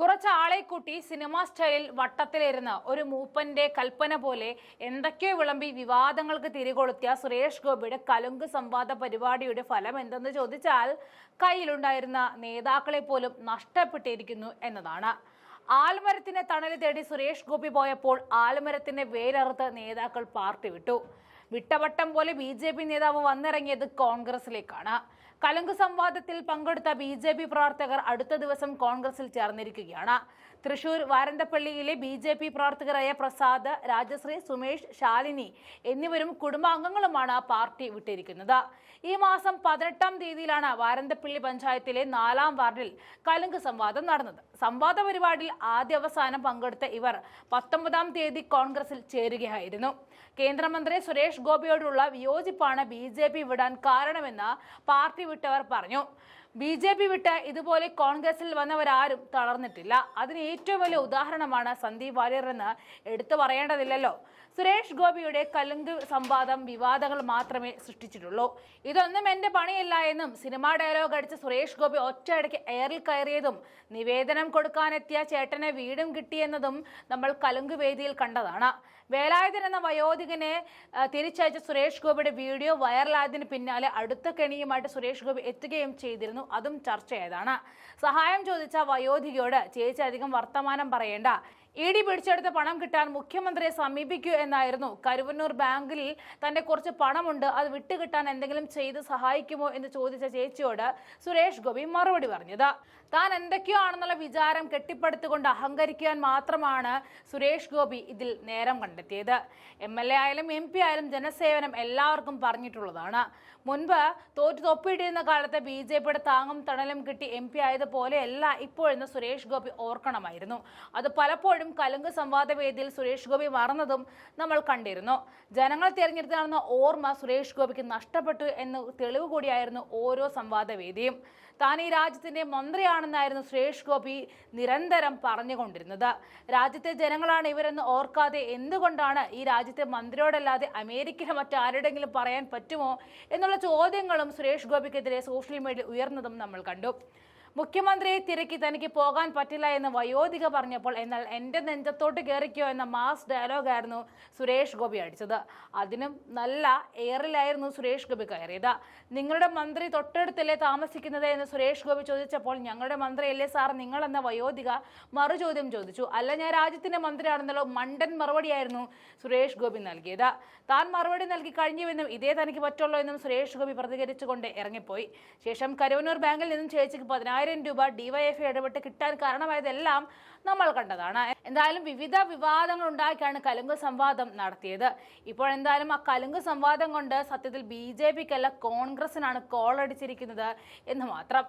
കുറച്ച് ആളെ കൂട്ടി സിനിമാ സ്റ്റൈലിൽ വട്ടത്തിലിരുന്ന് ഒരു മൂപ്പന്റെ കൽപ്പന പോലെ എന്തൊക്കെയോ വിളമ്പി വിവാദങ്ങൾക്ക് തിരികൊളുത്തിയ സുരേഷ് ഗോപിയുടെ കലുങ്ക് സംവാദ പരിപാടിയുടെ ഫലം എന്തെന്ന് ചോദിച്ചാൽ കയ്യിലുണ്ടായിരുന്ന നേതാക്കളെ പോലും നഷ്ടപ്പെട്ടിരിക്കുന്നു എന്നതാണ്. ആൽമരത്തിന്റെ തണൽ തേടി സുരേഷ് ഗോപി പോയപ്പോൾ ആൽമരത്തിന്റെ വേരറുത്ത് നേതാക്കൾ പാർട്ടി വിട്ടു. വിട്ടവട്ടം പോലെ ബി ജെ പി നേതാവ് വന്നിറങ്ങിയത് കോൺഗ്രസിലേക്കാണ്. കലങ്ക് സംവാദത്തിൽ പങ്കെടുത്ത ബി ജെ പി പ്രവർത്തകർ അടുത്ത ദിവസം കോൺഗ്രസിൽ ചേർന്നിരിക്കുകയാണ്. തൃശൂർ വാരന്തപ്പള്ളിയിലെ ബി ജെ പി പ്രവർത്തകരായ പ്രസാദ് രാജശ്രീ സുമേഷ് ശാലിനി എന്നിവരും കുടുംബാംഗങ്ങളുമാണ് പാർട്ടി വിട്ടിരിക്കുന്നത്. ഈ മാസം പതിനെട്ടാം തീയതിയിലാണ് വാരന്തപ്പള്ളി പഞ്ചായത്തിലെ നാലാം വാർഡിൽ കലങ്ക് സംവാദം നടന്നത്. സംവാദ പരിപാടിയിൽ ആദ്യ അവസാനം പങ്കെടുത്ത ഇവർ പത്തൊമ്പതാം തീയതി കോൺഗ്രസിൽ ചേരുകയായിരുന്നു. കേന്ദ്രമന്ത്രി സുരേഷ് ഗോപിയോടുള്ള വിയോജിപ്പാണ് ബി ജെ പി വിടാൻ കാരണമെന്ന് പാർട്ടി വിട്ടവർ പറഞ്ഞു. ബി ജെ പി വിട്ട് ഇതുപോലെ കോൺഗ്രസിൽ വന്നവരാരും തളർന്നിട്ടില്ല. അതിന് ഏറ്റവും വലിയ ഉദാഹരണമാണ് സന്ദീപ് വാര്യർ എന്ന് എടുത്തു പറയേണ്ടതില്ലല്ലോ. സുരേഷ് ഗോപിയുടെ കലുങ്ക് സംവാദം വിവാദങ്ങൾ മാത്രമേ സൃഷ്ടിച്ചിട്ടുള്ളൂ. ഇതൊന്നും എന്റെ പണിയല്ല എന്നും സിനിമാ ഡയലോഗ് അടിച്ച സുരേഷ് ഗോപി ഒറ്റയടിക്ക് എയറിൽ കയറിയതും നിവേദനം കൊടുക്കാനെത്തിയ ചേട്ടനെ വീടും കിട്ടിയെന്നതും നമ്മൾ കലുങ്ക് വേദിയിൽ കണ്ടതാണ്. വേലായുധൻ എന്ന വയോധികനെ തിരിച്ചയച്ച സുരേഷ് ഗോപിയുടെ വീഡിയോ വൈറലായതിന് പിന്നാലെ അടുത്ത കെണിയുമായിട്ട് സുരേഷ് ഗോപി എത്തുകയും ചെയ്തിരുന്നു. അതും ചർച്ചയായതാണ്. സഹായം ചോദിച്ച വയോധികയോട് ചേച്ചി അധികം വർത്തമാനം പറയേണ്ട. ഇ ഡി പിടിച്ചെടുത്ത പണം കിട്ടാൻ മുഖ്യമന്ത്രിയെ സമീപിക്കൂ എന്നായിരുന്നു. കരുവന്നൂർ ബാങ്കിൽ തന്റെ കുറച്ച് പണമുണ്ട്. അത് വിട്ടുകിട്ടാൻ എന്തെങ്കിലും ചെയ്ത് സഹായിക്കുമോ എന്ന് ചോദിച്ച ചേച്ചിയോട് സുരേഷ് ഗോപി മറുപടി പറഞ്ഞത്. താൻ എന്തൊക്കെയോ ആണെന്നുള്ള വിചാരം കെട്ടിപ്പടുത്തുകൊണ്ട് അഹങ്കരിക്കാൻ മാത്രമാണ് സുരേഷ് ഗോപി ഇതിൽ നേരം കണ്ടെത്തിയത്. എം എൽ എ ആയാലും എം പി ആയാലും ജനസേവനം എല്ലാവർക്കും പറഞ്ഞിട്ടുള്ളതാണ്. മുൻപ് തോറ്റു തൊപ്പിയിട്ടിരുന്ന കാലത്ത് ബി ജെ പിയുടെ താങ്ങും തണലും കിട്ടി എം പി ആയതുപോലെയല്ല ഇപ്പോഴെന്ന് സുരേഷ് ഗോപി ഓർക്കണമായിരുന്നു. അത് പലപ്പോഴും കലുങ്ക് സംവാദ വേദിയിൽ സുരേഷ് ഗോപി മറന്നതും നമ്മൾ കണ്ടിരുന്നു. ജനങ്ങൾ തിരഞ്ഞെടുത്താണെന്ന ഓർമ്മ സുരേഷ് ഗോപിക്ക് നഷ്ടപ്പെട്ടു എന്ന് തെളിവ് കൂടിയായിരുന്നു ഓരോ സംവാദവേദിയും താൻ ഈ രാജ്യത്തിന്റെ മന്ത്രിയാണെന്നായിരുന്നു സുരേഷ് ഗോപി നിരന്തരം പറഞ്ഞുകൊണ്ടിരുന്നത്. രാജ്യത്തെ ജനങ്ങളാണ് ഇവരെന്ന് ഓർക്കാതെ എന്തുകൊണ്ടാണ് ഈ രാജ്യത്തെ മന്ത്രിയോടല്ലാതെ അമേരിക്കയിലെ മറ്റാരുടെങ്കിലും പറയാൻ പറ്റുമോ എന്നുള്ള ചോദ്യങ്ങളും സുരേഷ് ഗോപിക്കെതിരെ സോഷ്യൽ മീഡിയയിൽ ഉയർന്നതും നമ്മൾ കണ്ടു. മുഖ്യമന്ത്രിയെ തിരക്കി തനിക്ക് പോകാൻ പറ്റില്ല എന്ന് വയോധിക പറഞ്ഞപ്പോൾ എന്നാൽ എന്റെ നെഞ്ചത്തോട്ട് കയറിക്കോ എന്ന മാസ് ഡയലോഗായിരുന്നു സുരേഷ് ഗോപി അടിച്ചത്. അതിനും നല്ല എയറിലായിരുന്നു സുരേഷ് ഗോപി കയറിയത്. നിങ്ങളുടെ മന്ത്രി തൊട്ടടുത്തല്ലേ താമസിക്കുന്നത് എന്ന് സുരേഷ് ഗോപി ചോദിച്ചപ്പോൾ ഞങ്ങളുടെ മന്ത്രി മന്ത്രിയല്ലേ സാർ നിങ്ങൾ എന്ന വയോധിക മറുചോദ്യം ചോദിച്ചു. അല്ല ഞാൻ രാജ്യത്തിന്റെ മന്ത്രിയാണെന്നല്ലോ മണ്ടൻ മറുപടിയായിരുന്നു സുരേഷ് ഗോപി നൽകിയത്. താൻ മറുപടി നൽകി കഴിഞ്ഞുവെന്നും ഇതേ തനിക്ക് പറ്റുള്ളൂ എന്നും സുരേഷ് ഗോപി പ്രതികരിച്ചുകൊണ്ട് ഇറങ്ങിപ്പോയി. ശേഷം കരുവന്നൂർ ബാങ്കിൽ നിന്നും ചേച്ചിക്ക് പതിനായിരം രൂപ ഡിവൈഎഫ്ഐ ഇടപെട്ട് കിട്ടാൻ കാരണമായതെല്ലാം നമ്മൾ കണ്ടതാണ്. എന്തായാലും വിവിധ വിവാദങ്ങൾ ഉണ്ടാക്കിയാണ് കലുങ്ക് സംവാദം നടത്തിയത്. ഇപ്പോൾ എന്തായാലും ആ കലുങ്ക് സംവാദം കൊണ്ട് സത്യത്തിൽ ബി ജെ പിക്കല്ല കോൺഗ്രസിനാണ് കോളടിച്ചിരിക്കുന്നത് എന്ന് മാത്രം.